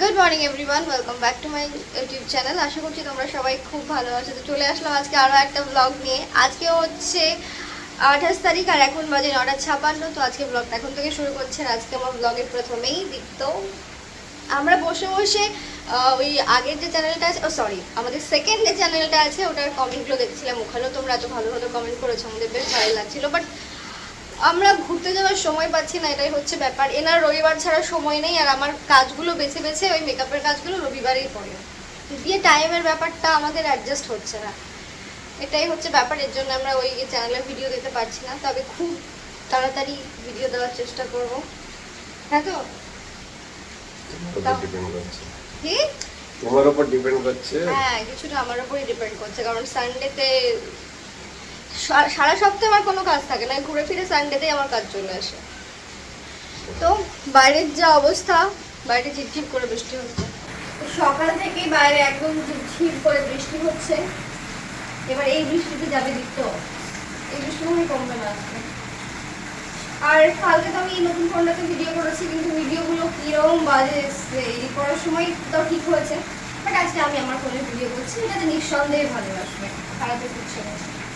Good morning everyone welcome back to my YouTube channel আশা করছি তোমরা সবাই খুব ভালো আছো। তো চলে আসলাম আজকে আরও একটা ব্লগ নিয়ে। আজকে হচ্ছে আঠাশ তারিখ আর এখন বাজে নটা ছাপান্ন। তো আজকে ব্লগটা এখন থেকে শুরু করছে আর আজকে আমার ব্লগের প্রথমেই দীপ্ত আমরা বসে বসে ওই আগের যে চ্যানেলটা আছে, ও সরি আমাদের সেকেন্ড যে চ্যানেলটা আছে, ওটার কমেন্টগুলো দেখছিলাম। ওখানেও তোমরা এত ভালো ভালো কমেন্ট করেছ। আমাদের বেশ ভালো লাগছিল। বাট আমরা ঘুরতে যাওয়ার সময় পাচ্ছি না এটাই হচ্ছে ব্যাপার। এনার রবিবার ছাড়া সময় নেই আর আমার কাজগুলো বেছে বেছে ওই মেকআপের কাজগুলো রবিবারেই পড়ে দিয়ে টাইমের ব্যাপারটা আমাদের অ্যাডজাস্ট হচ্ছে না। এটাই হচ্ছে ব্যাপার এর জন্য আমরা ওই চ্যানেলের ভিডিও দিতে পারছি না। তবে খুব তাড়াতাড়ি ভিডিও দেওয়ার চেষ্টা করব। হ্যাঁ তো? তোমার উপর ডিপেন্ড করছে? হ্যাঁ কিছুটা আমার উপরই ডিপেন্ড করছে কারণ সানডেতে সারা সপ্তাহে আমার কোনো কাজ থাকে না। ঘুরে ফিরে সানডেতেই আমার কাজ চলে আসে। তো বাইরের যা অবস্থা, বাইরে ঝিপঝিপ করে বৃষ্টি হচ্ছে। তো সকাল থেকেই বাইরে একদম ঝিপঝিপ করে বৃষ্টি হচ্ছে। এবার এই বৃষ্টিতে যাবে দিত এই বৃষ্টি মনে কমবে না আজকে। আর কালকে তো আমি এই নতুন ফোনটাতে ভিডিও করেছি, কিন্তু ভিডিওগুলো কীরকম বাজে এসছে। এডিট করার সময় তাও ঠিক হয়েছে। বাট আজকে আমি আমার ফোনে ভিডিও করছি। এটাতে নিঃসন্দেহে ভালো আসবে নেই তো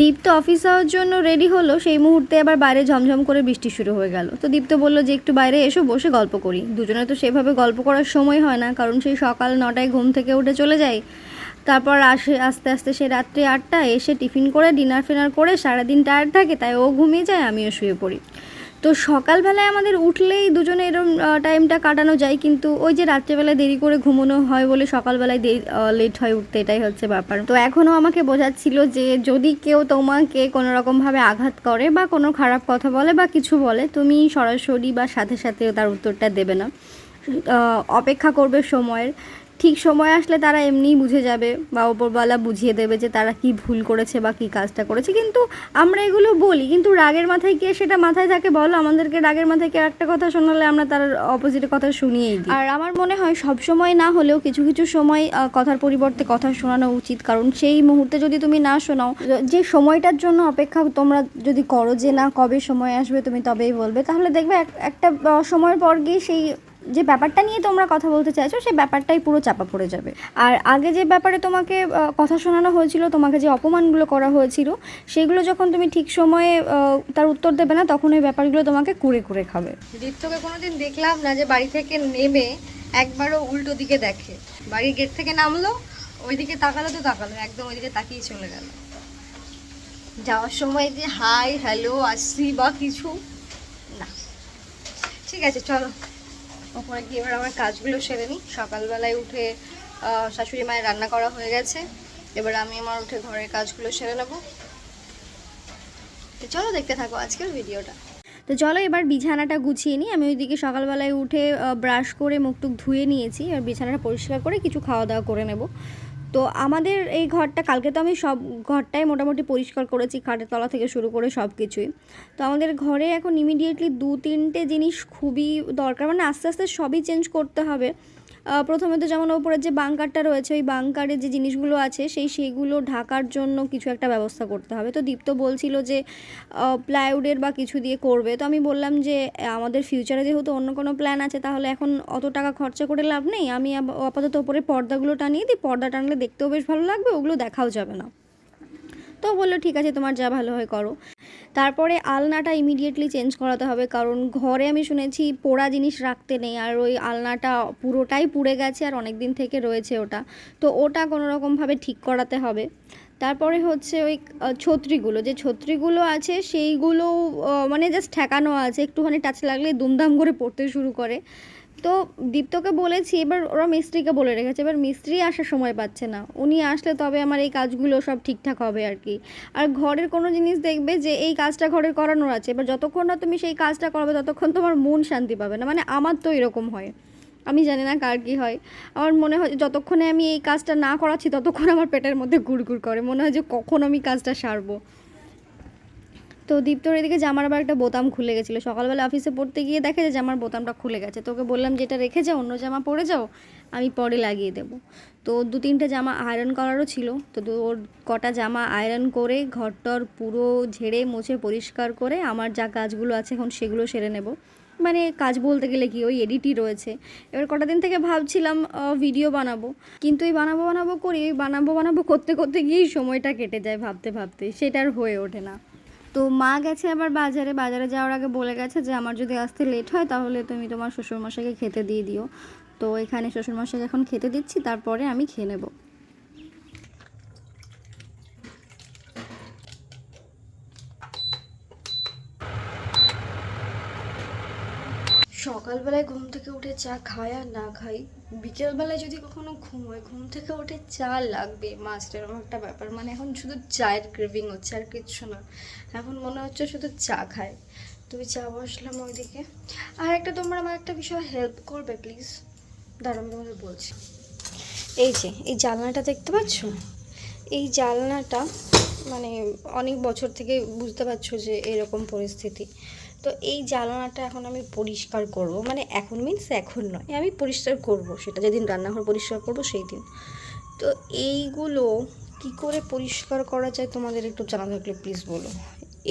দীপ্ত অফিস যাওয়ার জন্য রেডি হলো, সেই মুহূর্তে আবার বাইরে ঝমঝম করে বৃষ্টি শুরু হয়ে গেল। তো দীপ্ত বলল যে, একটু বাইরে এসো, বসে গল্প করি। দুজনে তো সেভাবে গল্প করার সময় হয় না, কারণ সেই সকাল নটায় ঘুম থেকে উঠে চলে যায়। তারপর আসে, আস্তে আস্তে সে রাত্রি আটটা এসে টিফিন করে, ডিনার ফিনার করে সারাদিন টায়ার থাকে, তাই ও ঘুমিয়ে যায়, আমিও শুয়ে পড়ি। তো সকালবেলায় আমাদের উঠলেই দুজনে এরম টাইমটা কাটানো যায়, কিন্তু ওই যে রাত্রেবেলায় দেরি করে ঘুমানো হয় বলে সকালবেলায় লেট হয় উঠতে, এটাই হচ্ছে ব্যাপার। তো এখনও আমাকে বোঝাচ্ছিল যে যদি কেউ তোমাকে কোনো রকমভাবে আঘাত করে বা কোনো খারাপ কথা বলে বা কিছু বলে, তুমি সরাসরি বা সাথে সাথে তার উত্তরটা দেবে না। অপেক্ষা করবে সময়ের। ঠিক সময় আসলে তারা এমনিই বুঝে যাবে বা ওপরওয়ালা বুঝিয়ে দেবে যে তারা কি ভুল করেছে বা কি কাজটা করেছে। কিন্তু আমরা এগুলো বলি, কিন্তু রাগের মাথায় গিয়ে সেটা মাথায় থাকে বলো? আমাদেরকে রাগের মাথায় কেউ একটা কথা শোনালে আমরা তার অপোজিটে কথা শুনিয়েই দিই। আর আমার মনে হয় সব সময় না হলেও কিছু কিছু সময় কথার পরিবর্তে কথা শোনানো উচিত। কারণ সেই মুহূর্তে যদি তুমি না শোনাও, যে সময়টার জন্য অপেক্ষা তোমরা যদি করো যে না কবে সময় আসবে তুমি তবেই বলবে। তাহলে দেখবে এক- একটা সময়ের পর গিয়ে সেই যে ব্যাপারটা নিয়ে তোমরা কথা বলতে চাইছো, সেই ব্যাপারটাই পুরো চাপা পড়ে যাবে। আর আগে যে ব্যাপারে তোমাকে কথা শোনানো হয়েছিল, তোমাকে যে অপমানগুলো করা হয়েছিল, সেগুলো যখন তুমি ঠিক সময়ে তার উত্তর দেবে না, তখন ওই ব্যাপারগুলো তোমাকে কুড়ে কুড়ে খাবে। দীপ্তকে কোনোদিন দেখলাম না যে বাড়ি থেকে নেমে একবারও উল্টো দিকে দেখে। বাড়ির গেট থেকে নামলো, ওইদিকে তাকালো তো তাকালো, একদম ওইদিকে তাকিয়ে চলে গেল। যাওয়ার সময় যে হাই, হ্যালো, আসছি বা কিছু, না। ঠিক আছে, চলো। ওপরে গিয়ে এবার আমার কাজগুলো সেরে নিই। সকালবেলায় উঠে শাশুড়ি মায়ের রান্না করা হয়ে গেছে। এবার আমি আমার উঠে ঘরের কাজগুলো সেরে নেব। তো চলো দেখতে থাকো আজকের ভিডিওটা। তো চলো এবার বিছানাটা গুছিয়ে নিই। আমি ওইদিকে সকালবেলায় উঠে ব্রাশ করে মুখটুক ধুয়ে নিয়েছি। আর বিছানাটা পরিষ্কার করে কিছু খাওয়া দাওয়া করে নেব। তো আমাদের এই ঘরটা, কালকে তো আমি সব ঘরটাই মোটামুটি পরিষ্কার করেছি, খাটের তলা থেকে শুরু করে সব কিছুই। তো আমাদের ঘরে এখন ইমিডিয়েটলি দু তিনটে জিনিস খুবই দরকার মানে আস্তে আস্তে সবই চেঞ্জ করতে হবে। প্রথমে তো যেমন ওপরের যে বাংকারটা রয়েছে, ওই বাংকারে যে জিনিসগুলো আছে, সেই সেইগুলো ঢাকার জন্য কিছু একটা ব্যবস্থা করতে হবে। তো দীপ্ত বলছিল যে প্লাইউডের বা কিছু দিয়ে করবে। তো আমি বললাম যে, আমাদের ফিউচারে যেহেতু অন্য কোনো প্ল্যান আছে, তাহলে এখন অত টাকা খরচা করে লাভ নেই। আমি আপাতত ওপরে পর্দাগুলো টানিয়ে দিই। পর্দা টানলে দেখতেও বেশ ভালো লাগবে, ওগুলো দেখাও যাবে না। তো বলল, ঠিক আছে, তোমার যা ভালো হয় করো। তারপরে আলনাটা ইমিডিয়েটলি চেঞ্জ করাতে হবে, কারণ ঘরে আমি শুনেছি পোড়া জিনিস রাখতে নেই, আর ওই আলনাটা পুরোটাই পুড়ে গেছে আর অনেক দিন থেকে রয়েছে ওটা। তো ওটা কোনো রকমভাবে ঠিক করাতে হবে। তারপরে হচ্ছে ওই ছত্রিগুলো, যে ছত্রিগুলো আছে সেইগুলো মানে জাস্ট ঠেকানো আছে, একটুখানি টাচ লাগলে দুমদাম করে পড়তে শুরু করে। তো দীপ্তকে বলেছি, এবার ওরা মিস্ত্রিকে বলে রেখেছে, এবার মিস্ত্রি আসার সময় পাচ্ছে না। উনি আসলে তবে আমার এই কাজগুলো সব ঠিকঠাক হবে আর কি। আর ঘরের কোনো জিনিস দেখবে যে এই কাজটা ঘরের করানোর আছে, এবার যতক্ষণ না তুমি সেই কাজটা করবে, ততক্ষণ তোমার মন শান্তি পাবে না। মানে আমার তো এরকম হয়। আমি জানি না কার কী হয়। আমার মনে হয় যতক্ষণে আমি এই কাজটা না করাচ্ছি, ততক্ষণ আমার পেটের মধ্যে গুড়গুড় করে। মনে হয় যে কখন আমি কাজটা সারবো। তো দীপ্তর এদিকে জামার আবার একটা বোতাম খুলে গেছিল। সকালবেলা অফিসে পড়তে গিয়ে দেখে যে জামার বোতামটা খুলে গেছে। তোকে বললাম যেটা রেখে যাও, অন্য জামা পরে যাও, আমি পরে লাগিয়ে দেবো। তো দু তিনটে জামা আয়রন করারও ছিল। তো ওর কটা জামা আয়রন করে ঘরটর পুরো ঝেড়ে মুছে পরিষ্কার করে আমার যা কাজগুলো আছে এখন সেগুলো সেরে নেব। মানে কাজ বলতে গেলে কি, ওই এডিটই রয়েছে। এবার কটা দিন থেকে ভাবছিলাম ভিডিও বানাবো। কিন্তু এই বানাবো বানাবো করি বানাবো বানাবো করতে করতে গিয়েই সময়টা কেটে যায় ভাবতে ভাবতে। সেটা আর হয়ে ওঠে না। তো মা গেছে আবার বাজারে। বাজারে যাওয়ার আগে বলে গেছে যে, আমার যদি আসতে লেট হয়, তাহলে তুমি তোমার শ্বশুরমশাইকে খেতে দিয়ে দিও। তো এখানে শ্বশুরমশাইকে এখন খেতে দিচ্ছি, তারপরে আমি খেয়ে নেব। সকালবেলায় ঘুম থেকে উঠে চা খাই আর না খাই, বিকেলবেলায় যদি কখনো ঘুমোয় ঘুম থেকে উঠে চা লাগবে। মাস্ট এরকম একটা ব্যাপার মানে এখন শুধু চায়ের ক্রেভিং হচ্ছে আর কিচ্ছু না। এখন মনে হচ্ছে শুধু চা খায় তুমি চা বসলাম ওইদিকে। আর একটা তোমরা, আমার একটা বিষয় হেল্প করবে প্লিজ দাঁড়া আমি তোমাদের বলছি। এই যে, এই জানলাটা দেখতে পাচ্ছ? এই জানলাটা মানে অনেক বছর থেকে বুঝতে পারছ যে এরকম পরিস্থিতি। তো এই জানলাটা এখন আমি পরিষ্কার করব। মানে এখন মিন্স এখন নয়, আমি পরিষ্কার করব সেটা। যেদিন রান্নাঘর পরিষ্কার করব সেই দিন। তো এইগুলো কি করে পরিষ্কার করা যায় তোমাদের একটু জানা থাকলে প্লিজ বলো।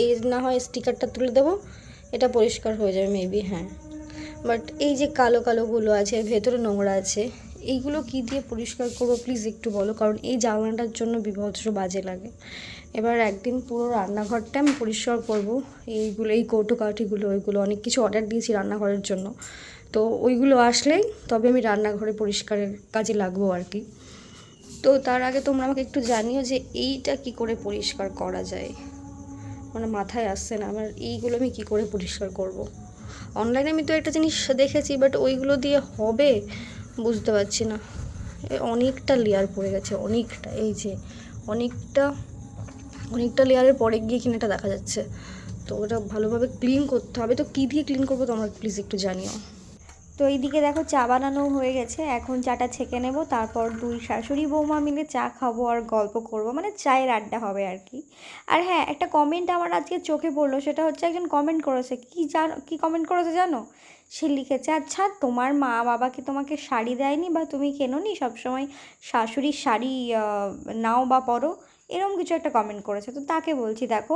এর না হয় স্টিকারটা তুলে দেবো, এটা পরিষ্কার হয়ে যাবে মেবি হ্যাঁ। বাট এই যে কালো কালোগুলো আছে, ভেতরে নোংরা আছে এইগুলো কি দিয়ে পরিষ্কার করব? প্লিজ একটু বলো, কারণ এই জানলাটার জন্য বিভৎস বাজে লাগে। এবার একদিন পুরো রান্নাঘরটা আমি পরিষ্কার করব। এইগুলো, এই কৌটো কাঠিগুলো ওইগুলো, অনেক কিছু অর্ডার দিয়েছি রান্নাঘরের জন্য। তো ওইগুলো আসলেই, তবে আমি রান্নাঘরে পরিষ্কারের কাজে লাগবো আর কি। তো তার আগে তোমরা আমাকে একটু জানিও যে এইটা কি করে পরিষ্কার করা যায়? মানে মাথায় আসছে না, আমার এইগুলো আমি কি করে পরিষ্কার করব। অনলাইনে আমি তো একটা জিনিস দেখেছি বাট ওইগুলো দিয়ে হবে? বুঝতে পারছি না। অনেকটা লেয়ার পড়ে গেছে, অনেকটা, এই যে অনেকটা অনেকটা লেয়ারের পরে গিয়ে কিনা এটা দেখা যাচ্ছে। তো ওটা ভালোভাবে ক্লিন করতে হবে। তো কী দিয়ে ক্লিন করব তোমরা প্লিজ একটু জানিও। তো এইদিকে দেখো চা বানানো হয়ে গেছে। এখন চাটা ছেঁকে নেব, তারপর দুই শাশুড়ি বৌমা মিলে চা খাব আর গল্প করব। মানে চায়ের আড্ডা হবে আর কি। আর হ্যাঁ একটা কমেন্ট আমার আজকে চোখে পড়ল, সেটা হচ্ছে একজন কমেন্ট করেছে। কি জানো, কী কমেন্ট করেছে জানো? সে লিখেছে আচ্ছা তোমার মা বাবা কি তোমাকে শাড়ি দেয়নি বা তুমি কেনোনি? সবসময় শাশুড়ির শাড়ি নাও বা পরো। এরকম কিছু একটা কমেন্ট করেছে। তো তাকে বলছি, দেখো,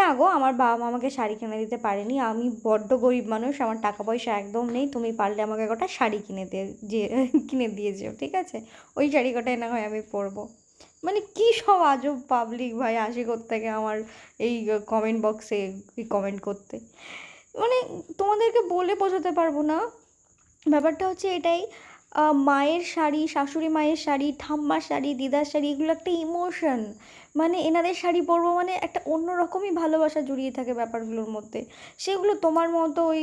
না গো, আমার বাবা মা আমাকে শাড়ি কিনে দিতে পারেনি। আমি বড্ড গরিব মানুষ, আমার টাকা পয়সা একদম নেই। তুমি পারলে আমাকে কটা শাড়ি কিনে দিয়ে, যে, কিনে দিয়ে যেও, ঠিক আছে? ওই শাড়ি কটাই না হয় আমি পরবো। মানে কী সব আজব পাবলিক ভাই, আসে থেকে আমার এই কমেন্ট বক্সে কমেন্ট করতে। মানে তোমাদেরকে বলে বোঝাতে পারব না। ব্যাপারটা হচ্ছে এটাই মায়ের শাড়ি, শাশুড়ি মায়ের শাড়ি, ঠাম্মার শাড়ি, দিদার শাড়ি, এগুলো একটা ইমোশন মানে এনাদের শাড়ি পরবো মানে একটা অন্য রকমই ভালোবাসা জড়িয়ে থাকে ব্যাপারগুলোর মধ্যে। সেগুলো তোমার মতো ওই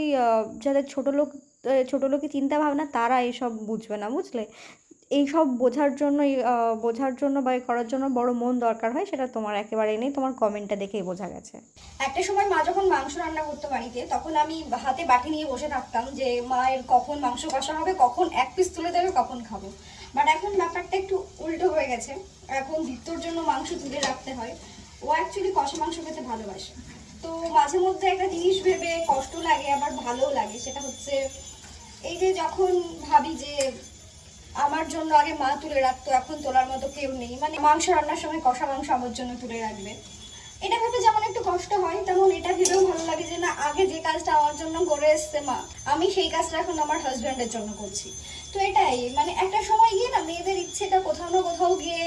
যাদের ছোটো লোক ছোটো লোকের চিন্তা ভাবনা তারা এসব বুঝবে না, বুঝলে? এইসব বোঝার জন্য বোঝার জন্য বা করার জন্য বড় মন দরকার হয়, সেটা তোমার একেবারেই নেই। তোমার কমেন্টটা দেখেই বোঝা গেছে। একটা সময় মা যখন মাংস রান্না করতো বাড়িতে, তখন আমি হাতে বাটি নিয়ে বসে থাকতাম যে, মায়ের কখন মাংস কষা হবে, কখন এক পিস তুলে দেবে, কখন খাব? বাট এখন ব্যাপারটা একটু উল্টো হয়ে গেছে। এখন ভিত্তর জন্য মাংস তুলে রাখতে হয়। ও অ্যাকচুয়ালি কষা মাংস খেতে ভালোবাসে। তো মাঝে মধ্যে একটা জিনিস ভেবে কষ্ট লাগে, আবার ভালোও লাগে। সেটা হচ্ছে এই যে যখন ভাবি যে আমার জন্য আগে মা তুলে রাখতো, এখন তোলার মতো কেউ নেই। মানে মাংস রান্নার সময় কষা মাংস আমার জন্য তুলে রাখবে। এটা ভেবে যেমন একটু কষ্ট হয়, তেমন এটা ভেবেও ভালো লাগে যে, না, আগে যে কাজটা আমার জন্য করে এসছে মা, আমি সেই কাজটা এখন আমার হাজব্যান্ডের জন্য করছি। তো এটাই মানে একটা সময় গিয়ে না, মেয়েদের ইচ্ছেটা কোথাও না কোথাও গিয়ে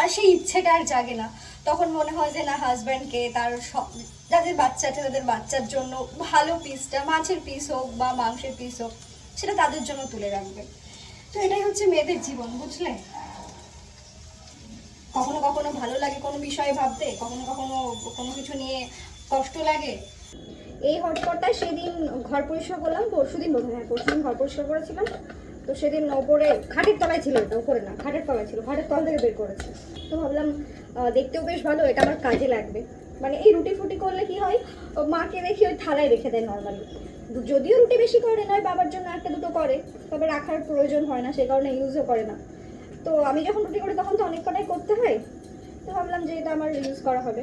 আর সেই ইচ্ছেটা আর জাগে না। তখন মনে হয় যে, না হাজব্যান্ডকে তার সব যাদের বাচ্চা আছে, তাদের বাচ্চার জন্য ভালো পিসটা মাছের পিস হোক বা মাংসের পিস হোক, সেটা তাদের জন্য তুলে রাখবে। তো এটাই হচ্ছে মেয়েদের জীবন, বুঝলে? কখনো কখনো ভালো লাগে কোনো বিষয়ে ভাবতে, কখনো কখনো কোনো কিছু নিয়ে কষ্ট লাগে। এই হটপটটা সেদিন ঘর পরিষ্কার করলাম পরশু দিন বোধ হয় হ্যাঁ পরশু দিন ঘর পরিষ্কার করেছিলাম। তো সেদিন ওপরে খাটের তলায় ছিল এটা ওপরে না, খাটের তলায় ছিল, খাটের তল থেকে বের করেছি। তো ভাবলাম দেখতেও বেশ ভালো, এটা আমার কাজে লাগবে। মানে এই রুটি ফুটি করলে কি হয় মাকে দেখি ওই থালায় রেখে দেয় নর্মালি যদিও রুটি বেশি করে নয় বাবার জন্য একটা দুটো করে তবে রাখার প্রয়োজন হয় না সে কারণে ইউজও করে না। তো আমি যখন রুটি করি তখন তো অনেক কটাই করতে হয় তো ভাবলাম যে এটা আমার ইউজ করা হবে।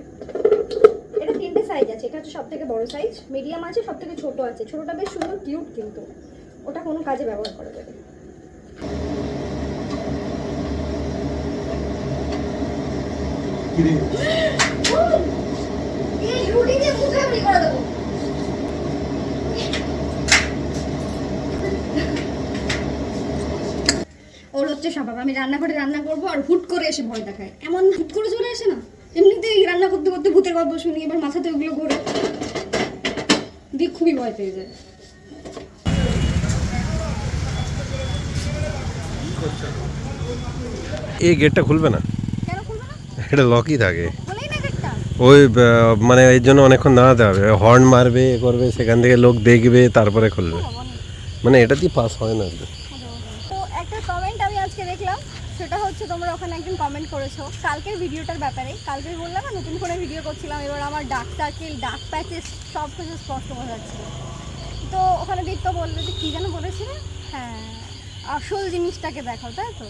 এটা তিনটে সাইজ আছে এটা হচ্ছে সব থেকে বড় সাইজ মিডিয়াম আছে সব থেকে ছোট আছে। ছোটটা বেশ সুন্দর কিউট কিন্তু। ওটা কোনো কাজে ব্যবহার করা যাবে এই রুটি দিয়ে মুখে আমি করে দেবো ওর হচ্ছে স্বভাব। আমি রান্নাঘরে রান্না করব আর হুট করে এসে ভয় দেখায়। এমন হুট করে চলে আসে না? এমনিতেই রান্না করতে করতে ভূতের গল্প শুনি এবার মাথাতে ওগুলো ঘোরে। দিয়ে খুবই ভয় পেয়ে যায়। এই গেটটা খুলবে না? এটা লকই থাকে। ওই মানে এর জন্য অনেকক্ষণ দাঁড়াতে হবে। হর্ন মারবে এ করবে সেখান থেকে লোক দেখবে তারপরে খুলবে। মানে এটা দিয়ে পাস হয় না আর কি। তো একটা কমেন্ট আমি আজকে দেখলাম সেটা হচ্ছে তোমরা ওখানে একজন কমেন্ট করেছ কালকের ভিডিওটার ব্যাপারে কালকে বললাম না নতুন করে ভিডিও করছিলাম এবার আমার ডাক সার্কেল ডাক প্যাচেস সব কিছু স্পষ্ট বোঝা যাচ্ছিল তো ওখানে দীপ্ত বলবে যে কী যেন বলেছিলে? হ্যাঁ আসল জিনিসটাকে দেখো তাই তো?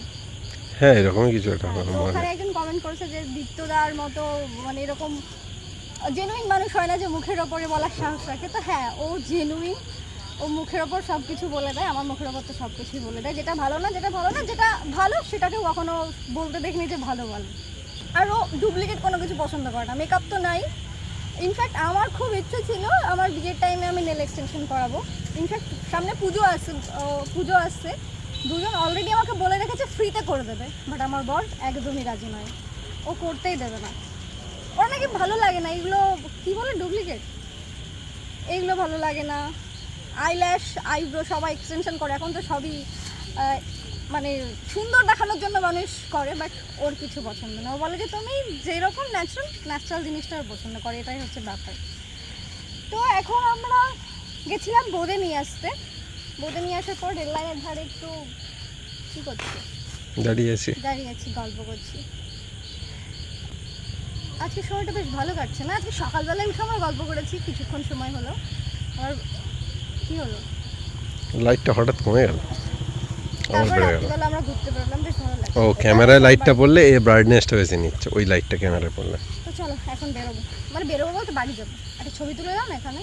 হ্যাঁ এরকমই কিছু একটা হ্যাঁ, মনে। ওখানে একজন কমেন্ট করেছে যে দীপ্তদার মতো মানে এরকম জেনুইন মানুষ হয় না যে মুখের ওপরে বলার সাহস রাখে। তো হ্যাঁ ও জেনুইন ও মুখের ওপর সব কিছু বলে দেয়, আমার মুখের ওপর তো সব কিছুই বলে দেয়। যেটা ভালো না, যেটা ভালো না, যেটা ভালো সেটাকে কখনো বলতে দেখিনি যে ভালো বলে। আর ও ডুপ্লিকেট কোনো কিছু পছন্দ করে না। মেকআপ তো নাই। ইনফ্যাক্ট আমার খুব ইচ্ছে ছিল আমার বিয়ের টাইমে আমি নেল এক্সটেনশন করাবো। ইনফ্যাক্ট সামনে পুজো আসছে পুজো আসছে দুজন অলরেডি আমাকে বলে রেখেছে ফ্রিতে করে দেবে। বাট আমার বর একদমই রাজি নয়। ও করতেই দেবে না। ওর নাকি ভালো লাগে না। এগুলো কী বলে ডুপ্লিকেট এইগুলো ভালো লাগে না। আইল্যাশ আইব্রো সবাই এক্সটেনশন করে। এখন তো সবই মানে সুন্দর দেখানোর জন্য মানুষ করে বাট ওর কিছু পছন্দ না। ও বলে যে তুমি যেরকম ন্যাচারাল ন্যাচারাল জিনিসটা ওর পছন্দ করে। এটাই হচ্ছে ব্যাপার। তো এখন আমরা গেছিলাম বোঁদে নিয়ে আসতে। বোঁদে নিয়ে আসার পর রেল লাইনের ধারে একটু কী করছি? দাঁড়িয়ে আছি। দাঁড়িয়ে আছি গল্প করছি। আজকে সময়টা বেশ ভালো কাটছে না? আজকে সকালবেলায় উঠে আমরা গল্প করেছি কিছুক্ষণ সময় হলো। আর কি হলো? লাইটটা হঠাৎ কমে গেল। আবার বেড়ে গেল। আমরা ঘুরতে বেরোলাম বেশ ভালো লাগছে ও ক্যামেরায় লাইটটা পড়লে এ ব্রাইটনেসটা বেশি নিচ্ছে ওই লাইটটা ক্যামেরায় পড়লে। তো চলো এখন বেরোবো। মানে বেরোবো বলতে বাড়ি যাব। একটা ছবি তুলে দাও না এখানে?